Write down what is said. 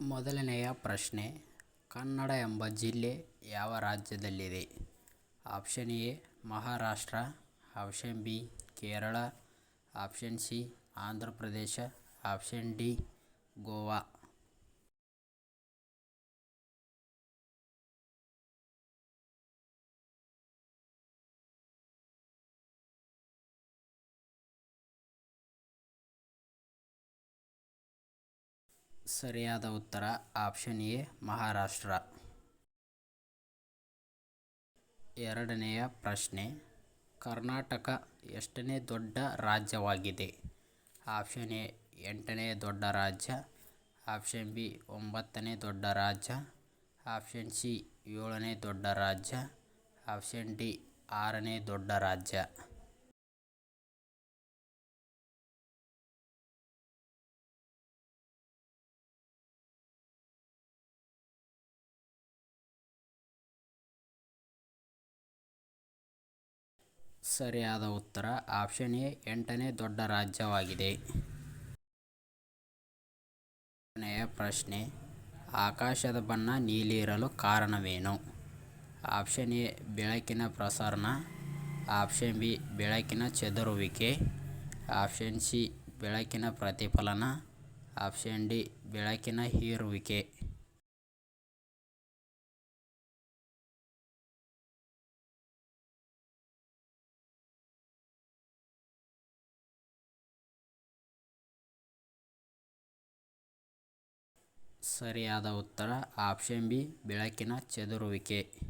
ಮೊದಲನೆಯ ಪ್ರಶ್ನೆ, ಕನ್ನಡ ಎಂಬ ಜಿಲ್ಲೆ ಯಾವ ರಾಜ್ಯದಲ್ಲಿದೆ? Option A, Maharashtra. Option B, Kerala. Option C, Andhra Pradesh. Option D, Goa. ಸರಿಯಾದ ಉತ್ತರ ಆಪ್ಷನ್ ಎ, ಮಹಾರಾಷ್ಟ್ರ. ಎರಡನೆಯ ಪ್ರಶ್ನೆ, ಕರ್ನಾಟಕ ಎಷ್ಟನೇ ದೊಡ್ಡ ರಾಜ್ಯವಾಗಿದೆ? ಆಪ್ಷನ್ ಎ, ಎಂಟನೇ ದೊಡ್ಡ ರಾಜ್ಯ. ಆಪ್ಷನ್ ಬಿ, ಒಂಬತ್ತನೇ ದೊಡ್ಡ ರಾಜ್ಯ. ಆಪ್ಷನ್ ಸಿ, ಏಳನೇ ದೊಡ್ಡ ರಾಜ್ಯ. ಆಪ್ಷನ್ ಡಿ, ಆರನೇ ದೊಡ್ಡ ರಾಜ್ಯ. ಸರಿಯಾದ ಉತ್ತರ. ಆಪ್ಷನ್ ಎ, ಎಂಟನೇ ದೊಡ್ಡ ರಾಜ್ಯವಾಗಿದೆ. ಎರಡನೆಯ ಪ್ರಶ್ನೆ, ಆಕಾಶದ ಬಣ್ಣ ನೀಲಿ ಇರಲು ಕಾರಣವೇನು? ಆಪ್ಷನ್ ಎ, ಬೆಳಕಿನ ಪ್ರಸರಣ. ಆಪ್ಷನ್ ಬಿ, ಬೆಳಕಿನ ಚದುರುವಿಕೆ. ಆಪ್ಷನ್ ಸಿ, ಬೆಳಕಿನ ಪ್ರತಿಫಲನ. ಆಪ್ಷನ್ ಡಿ, ಬೆಳಕಿನ ಹೀರುವಿಕೆ. ಸರಿಯಾದ ಉತ್ತರ ಆಪ್ಷನ್ ಬಿ ಬೆಳಕಿನ ಚದುರುವಿಕೆ.